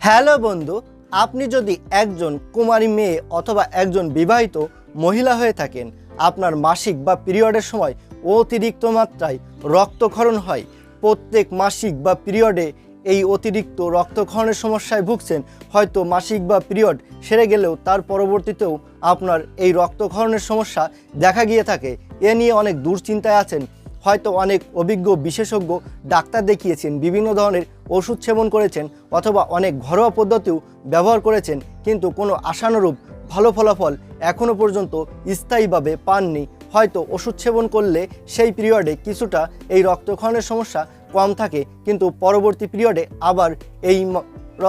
Hello বন্ধু, আপনি যদি একজন কুমারী মেয়ে অথবা একজন বিবাহিত মহিলা হয়ে থাকেন, আপনার মাসিক বা পিরিয়ডের সময় অতিরিক্ত মাত্রায় রক্তক্ষরণ হয়। প্রত্যেক মাসিক বা পিরিয়ডে এই অতিরিক্ত রক্তক্ষরণের সমস্যায় ভুগছেন। হয়তো মাসিক বা পিরিয়ড সেরে গেলেও তার পরবর্তীতেও আপনার এই রক্তক্ষরণের সমস্যা দেখা গিয়ে থাকে। এ নিয়ে অনেক দুশ্চিন্তায় আছেন। হয়তো অনেক অভিজ্ঞ বিশেষজ্ঞ ডাক্তার দেখিয়েছেন, বিভিন্ন ধরনের ওষুধ সেবন করেছেন অথবা অনেক ঘরোয়া পদ্ধতিও ব্যবহার করেছেন, কিন্তু কোনো আশানুরূপ ভালো ফলাফল এখনও পর্যন্ত স্থায়ীভাবে পাননি। হয়তো ওষুধ সেবন করলে সেই পিরিয়ডে কিছুটা এই রক্তক্ষরণের সমস্যা কম থাকে, কিন্তু পরবর্তী পিরিয়ডে আবার এই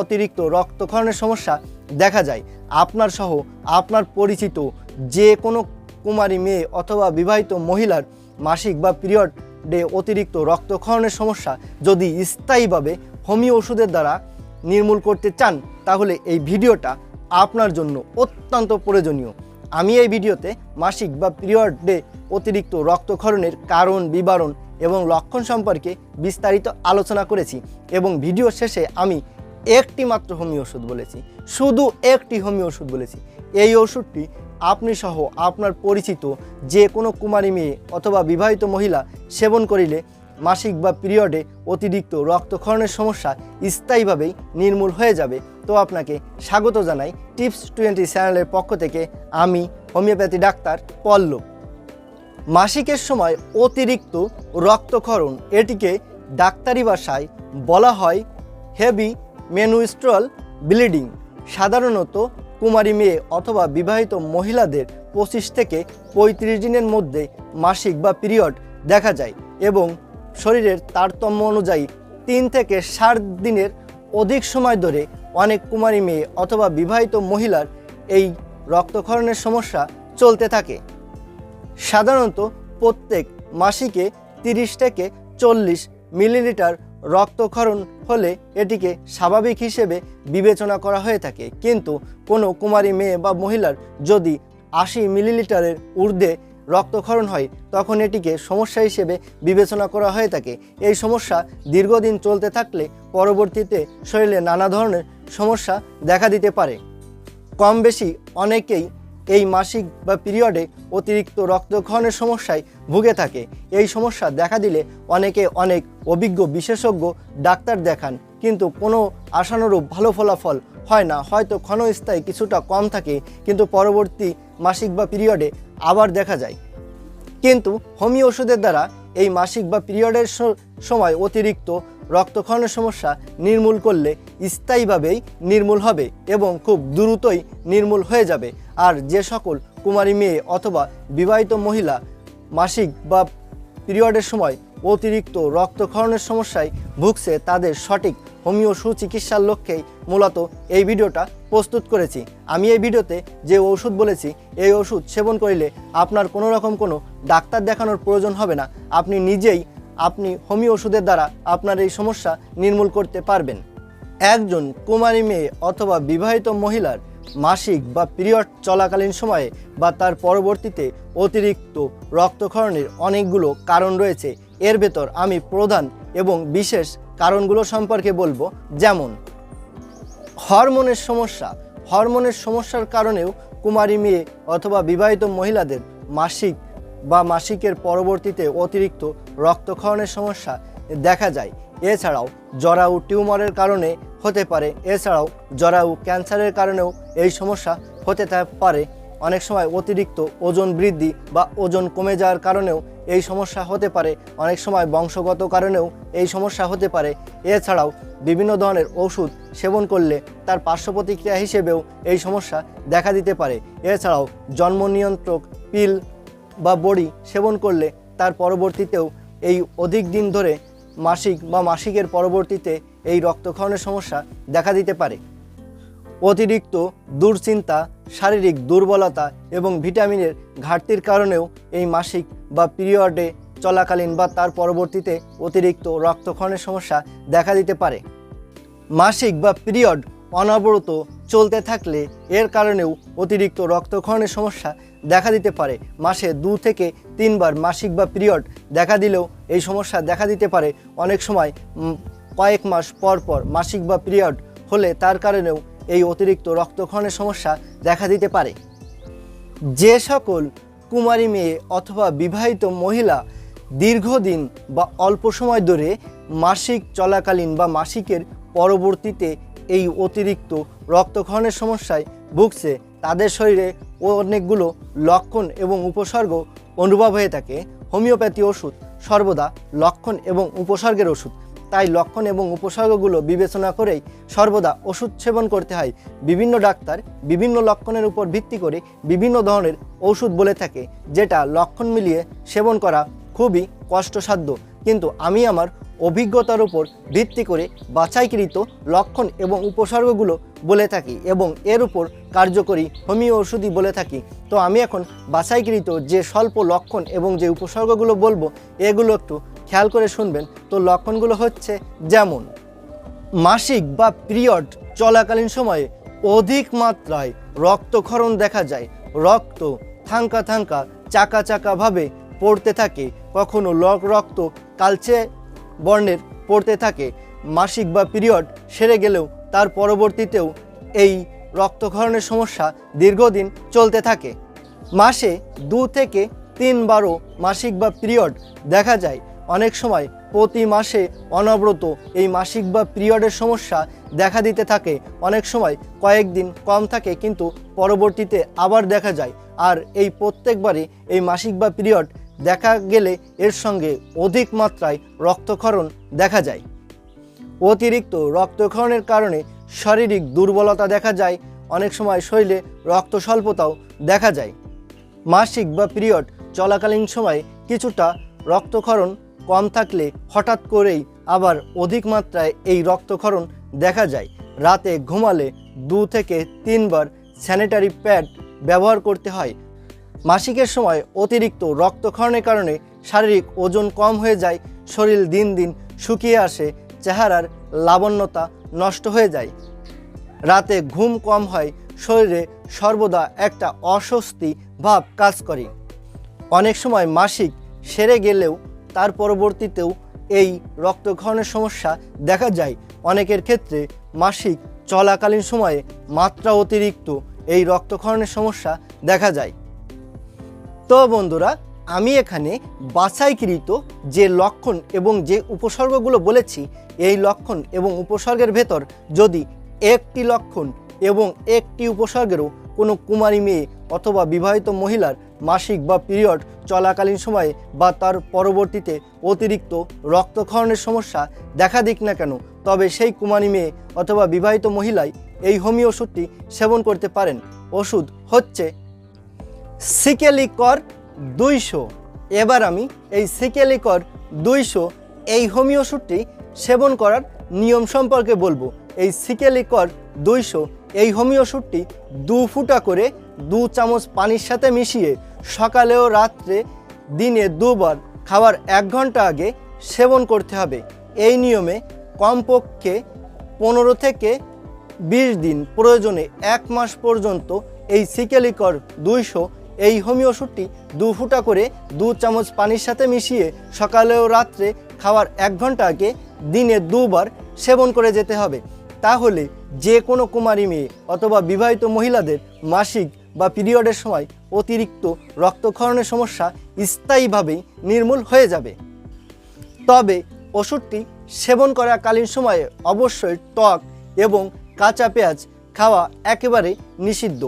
অতিরিক্ত রক্তক্ষরণের সমস্যা দেখা যায়। আপনার সহ আপনার পরিচিত যে কোনো কুমারী মেয়ে অথবা বিবাহিত মহিলার মাসিক বা পিরিয়ড ডে অতিরিক্ত রক্তক্ষরণের সমস্যা যদি স্থায়ীভাবে হোমিও ওষুধের দ্বারা নির্মূল করতে চান, তাহলে এই ভিডিওটা আপনার জন্য অত্যন্ত প্রয়োজনীয়। আমি এই ভিডিওতে মাসিক বা পিরিয়ড ডে অতিরিক্ত রক্তক্ষরণের কারণ, বিবরণ এবং লক্ষণ সম্পর্কে বিস্তারিত আলোচনা করেছি এবং ভিডিও শেষে আমি একটি মাত্র হোমিও ওষুধ বলেছি, শুধু একটি হোমিও ওষুধ বলেছি। এই ওষুধটি আপনি সহ আপনার পরিচিত যে কোনো কুমারী মেয়ে অথবা বিবাহিত মহিলা সেবন করিলে মাসিক বা পিরিয়ডে অতিরিক্ত রক্তক্ষরণের সমস্যা স্থায়ীভাবেই নির্মূল হয়ে যাবে। তো আপনাকে স্বাগত জানাই টিপস টোয়েন্টি চ্যানেলের পক্ষ থেকে আমি হোমিওপ্যাথি ডাক্তার পল্লব। মাসিকের সময় অতিরিক্ত রক্তক্ষরণ এটিকে ডাক্তারি ভাষায় বলা হয় হেভি মেনুস্ট্রল, ব্লিডিং, সাধারণত কুমারী মেয়ে অথবা বিবাহিত মহিলাদের পঁচিশ থেকে পঁয়ত্রিশ দিনের মধ্যে মাসিক বা পিরিয়ড দেখা যায় এবং শরীরের তারতম্য অনুযায়ী তিন থেকে ষাট দিনের অধিক সময় ধরে অনেক কুমারী মেয়ে অথবা বিবাহিত মহিলার এই রক্তক্ষরণের সমস্যা চলতে থাকে। সাধারণত প্রত্যেক মাসিকে তিরিশ থেকে চল্লিশ মিলিলিটার রক্তক্ষরণ হলে এটিকে স্বাভাবিক হিসেবে বিবেচনা করা হয়ে থাকে। কিন্তু কোনো কুমারী মেয়ে বা মহিলার যদি আশি মিলিলিটারের ঊর্ধ্বে রক্তক্ষরণ হয়, তখন এটিকে সমস্যা হিসেবে বিবেচনা করা হয়ে থাকে। এই সমস্যা দীর্ঘদিন চলতে থাকলে পরবর্তীতে শরীরে নানা ধরনের সমস্যা দেখা দিতে পারে। কম বেশি অনেকেই এই মাসিক বা পিরিয়ডে অতিরিক্ত রক্তক্ষরণের সমস্যায় ভুগে থাকে। এই সমস্যা দেখা দিলে অনেকে অনেক অভিজ্ঞ বিশেষজ্ঞ ডাক্তার দেখান, কিন্তু কোনো আশানুরূপ ভালো ফলাফল হয় না। হয়তো ক্ষণস্থায়ী কিছুটা কম থাকে, কিন্তু পরবর্তী মাসিক বা পিরিয়ডে আবার দেখা যায়। কিন্তু হোমিও ওষুধের দ্বারা এই মাসিক বা পিরিয়ডের সময় অতিরিক্ত রক্তক্ষরণের সমস্যা নির্মূল করলে স্থায়ীভাবেই নির্মূল হবে এবং খুব দ্রুতই নির্মূল হয়ে যাবে। আর যে সকল কুমারী মেয়ে অথবা বিবাহিত মহিলা মাসিক বা পিরিয়ডের সময় অতিরিক্ত রক্তক্ষরণের সমস্যায় ভুগছে, তাদের সঠিক হোমিও সুচিকিৎসার লক্ষ্যেই মূলত এই ভিডিওটা প্রস্তুত করেছি। আমি এই ভিডিওতে যে ওষুধ বলেছি, এই ওষুধ সেবন করিলে আপনার কোনো রকম কোনো ডাক্তার দেখানোর প্রয়োজন হবে না। আপনি নিজেই আপনি হোমিও ওষুধের দ্বারা আপনার এই সমস্যা নির্মূল করতে পারবেন। একজন কুমারী মেয়ে অথবা বিবাহিত মহিলার মাসিক বা পিরিয়ড চলাকালীন সময়ে বা তার পরবর্তীতে অতিরিক্ত রক্তক্ষরণের অনেকগুলো কারণ রয়েছে। এর ভেতর আমি প্রধান এবং বিশেষ কারণগুলো সম্পর্কে বলব, যেমন হরমোনের সমস্যা। হরমোনের সমস্যার কারণেও কুমারী মেয়ে অথবা বিবাহিত মহিলাদের মাসিক বা মাসিকের পরবর্তীতে অতিরিক্ত রক্তক্ষরণের সমস্যা দেখা যায়। এছাড়াও জরায়ু টিউমারের কারণে হতে পারে। এছাড়াও জরায়ু ক্যান্সারের কারণেও এই সমস্যা হতে পারে। অনেক সময় অতিরিক্ত ওজন বৃদ্ধি বা ওজন কমে যাওয়ার কারণেও এই সমস্যা হতে পারে। অনেক সময় বংশগত কারণেও এই সমস্যা হতে পারে। এছাড়াও বিভিন্ন ধরনের ওষুধ সেবন করলে তার পার্শ্ব প্রতিক্রিয়া হিসেবেও এই সমস্যা দেখা দিতে পারে। এছাড়াও জন্ম নিয়ন্ত্রক পিল বা বড়ি সেবন করলে তার পরবর্তীতেও এই অধিক দিন ধরে মাসিক বা মাসিকের পরবর্তীতে এই রক্তক্ষরণের সমস্যা দেখা দিতে পারে। অতিরিক্ত দুশ্চিন্তা, শারীরিক দুর্বলতা এবং ভিটামিনের ঘাটতির কারণেও এই মাসিক বা পিরিয়ডে চলাকালীন বা তার পরবর্তীতে অতিরিক্ত রক্তক্ষরণের সমস্যা দেখা দিতে পারে। মাসিক বা পিরিয়ড অনবরত চলতে থাকলে এর কারণেও অতিরিক্ত রক্তক্ষরণের সমস্যা দেখা দিতে পারে। মাসে দু থেকে তিনবার মাসিক বা পিরিয়ড দেখা দিলেও এই সমস্যা দেখা দিতে পারে। অনেক সময় কয়েক মাস পর পর মাসিক বা পিরিয়ড হলে তার কারণেও এই অতিরিক্ত রক্তক্ষরণের সমস্যা দেখা দিতে পারে। যে সকল কুমারী মেয়ে অথবা বিবাহিত মহিলা দীর্ঘদিন বা অল্প সময় ধরে মাসিক চলাকালীন বা মাসিকের পরবর্তীতে এই অতিরিক্ত রক্তক্ষরণের সমস্যায় ভুগছে, তাদের শরীরে অনেকগুলো লক্ষণ এবং উপসর্গ অনুভব হয়ে থাকে। হোমিওপ্যাথি ওষুধ সর্বদা লক্ষণ এবং উপসর্গের ওষুধ। তাই লক্ষণ এবং উপসর্গগুলো বিবেচনা করেই সর্বদা ওষুধ সেবন করতে হয়। বিভিন্ন ডাক্তার বিভিন্ন লক্ষণের উপর ভিত্তি করে বিভিন্ন ধরনের ওষুধ বলে থাকে, যেটা লক্ষণ মিলিয়ে সেবন করা খুবই কষ্টসাধ্য। কিন্তু আমি আমার অভিজ্ঞতার উপর ভিত্তি করে বাছাইকৃত লক্ষণ এবং উপসর্গগুলো বলে থাকি এবং এর উপর কার্যকরী হোমিও ওষুধই বলে থাকি। তো আমি এখন বাছাইকৃত যে স্বল্প লক্ষণ এবং যে উপসর্গগুলো বলব, এগুলো একটু খেয়াল করে শুনবেন, তো লক্ষণগুলো হচ্ছে যেমন, মাসিক বা পিরিয়ড চলাকালীন সময়ে অধিক মাত্রায় রক্তক্ষরণ দেখা যায়। রক্ত থাঙ্কা থাঙ্কা চাকা চাকাভাবে পড়তে থাকে। কখনো রক্ত কালচে বর্ণের পড়তে থাকে। মাসিক বা পিরিয়ড সেরে গেলেও তার পরবর্তীতেও এই রক্তক্ষরণের সমস্যা দীর্ঘদিন চলতে থাকে। মাসে দু থেকে তিনবারও মাসিক বা পিরিয়ড দেখা যায়। অনেক সময় প্রতি মাসে অনবরত এই মাসিক বা পিরিয়ডের সমস্যা দেখা দিতে থাকে। অনেক সময় কয়েকদিন কম থাকে কিন্তু পরবর্তীতে আবার দেখা যায়। আর এই প্রত্যেকবারই এই মাসিক বা পিরিয়ড দেখা গেলে এর সঙ্গে অধিক মাত্রায় রক্তক্ষরণ দেখা যায়। অতিরিক্ত রক্তক্ষরণের কারণে শারীরিক দুর্বলতা দেখা যায়, অনেক সময় শরীরে রক্ত স্বল্পতাও দেখা যায়। মাসিক বা পিরিয়ড চলাকালীন সময়ে কিছুটা রক্তক্ষরণ কম থাকলে হঠাৎ করেই আবার অধিক মাত্রায় এই রক্তক্ষরণ দেখা যায়। রাতে ঘুমালে দু থেকে তিনবার স্যানিটারি প্যাড ব্যবহার করতে হয়। মাসিকের সময় অতিরিক্ত রক্তক্ষরণের কারণে শারীরিক ওজন কম হয়ে যায়, শরীর দিন দিন শুকিয়ে আসে, চেহারার লাবণ্যতা নষ্ট হয়ে যায়। রাতে ঘুম কম হয়, শরীরে সর্বদা একটা অস্বস্তি ভাব কাজ করে। অনেক সময় মাসিক সেরে গেলেও তার পরবর্তীতেও এই রক্তক্ষরণের সমস্যা দেখা যায়। অনেকের ক্ষেত্রে মাসিক চলাকালীন সময়ে মাত্রা অতিরিক্ত এই রক্তক্ষরণের সমস্যা দেখা যায়। তো বন্ধুরা, আমি এখানে বাছাইকৃত যে লক্ষণ এবং যে উপসর্গগুলো বলেছি, এই লক্ষণ এবং উপসর্গের ভেতর যদি একটি লক্ষণ এবং একটি উপসর্গেরও কোনো কুমারী মেয়ে অথবা বিবাহিত মহিলার মাসিক বা পিরিয়ড চলাকালীন সময়ে বা তার পরবর্তীতে অতিরিক্ত রক্তক্ষরণের সমস্যা দেখা দিক না কেন, তবে সেই কুমারী মেয়ে অথবা বিবাহিত মহিলাই এই হোমিও ওষুধটি সেবন করতে পারেন। ওষুধ হচ্ছে সিকেলিকর দুইশো। এবার আমি এই সিকেলিকর দুইশো এই হোমিও ওষুধটি সেবন করার নিয়ম সম্পর্কে বলব। এই সিকেলিকর দুইশো এই হোমিও ওষুধটি দু ফুটা করে দু চামচ পানির সাথে মিশিয়ে সকালে ও রাত্রে দিনে দুবার খাবার এক ঘণ্টা আগে সেবন করতে হবে। এই নিয়মে কমপক্ষে পনেরো থেকে বিশ দিন প্রয়োজনে এক মাস পর্যন্ত এই সিকেলিকর দুইশো, এই হোমিও ওষুধটি দু ফুটা করে দু চামচ পানির সাথে মিশিয়ে সকালে ও রাত্রে খাওয়ার এক ঘণ্টা আগে দিনে দুবার সেবন করে যেতে হবে। তাহলে যে কোনো কুমারী মেয়ে অথবা বিবাহিত মহিলাদের মাসিক বা পিরিয়ডের সময় অতিরিক্ত রক্তক্ষরণের সমস্যা স্থায়ীভাবেই নির্মূল হয়ে যাবে। তবে ওষুধটি সেবন করাকালীন সময়ে অবশ্যই টক এবং কাঁচা পেঁয়াজ খাওয়া একেবারে নিষিদ্ধ।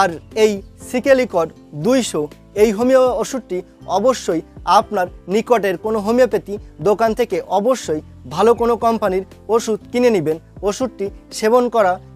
আর এই সিকেলিকর দুইশো এই হোমিও ওষুধটি অবশ্যই আপনার নিকটের কোনো হোমিওপ্যাথি দোকান থেকে অবশ্যই ভালো কোনো কোম্পানির ওষুধ কিনে নেবেন। ওষুধটি সেবন করা